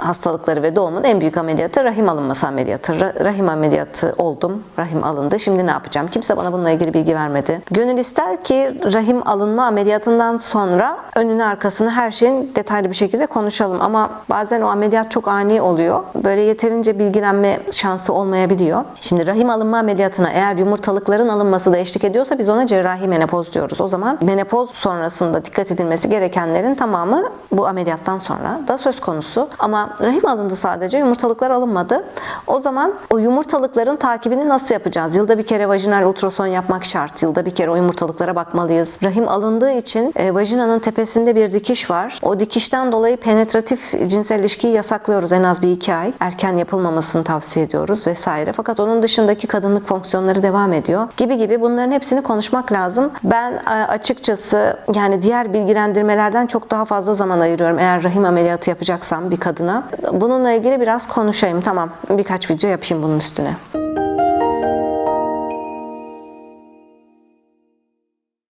hastalıkları ve doğumun en büyük ameliyatı rahim alınması ameliyatı. Ra- rahim ameliyatı oldum. Rahim alındı. Şimdi ne yapacağım? Kimse bana bununla ilgili bilgi vermedi. Gönül ister ki rahim alınma ameliyatından sonra önünü arkasını her şeyin detaylı bir şekilde konuşalım. Ama bazen o ameliyat çok ani oluyor. Böyle yeterince bilgilenme şansı olmayabiliyor. Şimdi rahim alınma ameliyatına eğer yumurtalıkların alınması da eşlik ediyorsa biz ona cerrahi menopoz diyoruz. O zaman menopoz sonrasında dikkat edilmesi gerekenlerin tamamı bu ameliyattan sonra da söz konusu. Ama rahim alındı sadece yumurtalıklar alınmadı. O zaman o yumurtalıkların takibini nasıl yapacağız? Yılda bir kere vajinal ultrason yapmak şart. Yılda bir kere o yumurtalıklara bakmalıyız. Rahim alındığı için e, vajinanın tepesinde bir dikiş var. O dikişten dolayı penetratif cinsel ilişkiyi yasaklıyoruz en az bir iki ay. Erken yapılmamasını tavsiye ediyoruz vesaire. Fakat onun dışındaki kadınlık fonksiyonları devam ediyor. Gibi gibi bunların hepsini konuşmak lazım. Ben e, açıkçası yani diğer bilgilendirmelerden çok daha fazla zaman ayırıyorum eğer rahim ameliyatı yapacaksam bir kadına. Bununla ilgili biraz konuşayım. Tamam birkaç video yapayım bunun üstüne.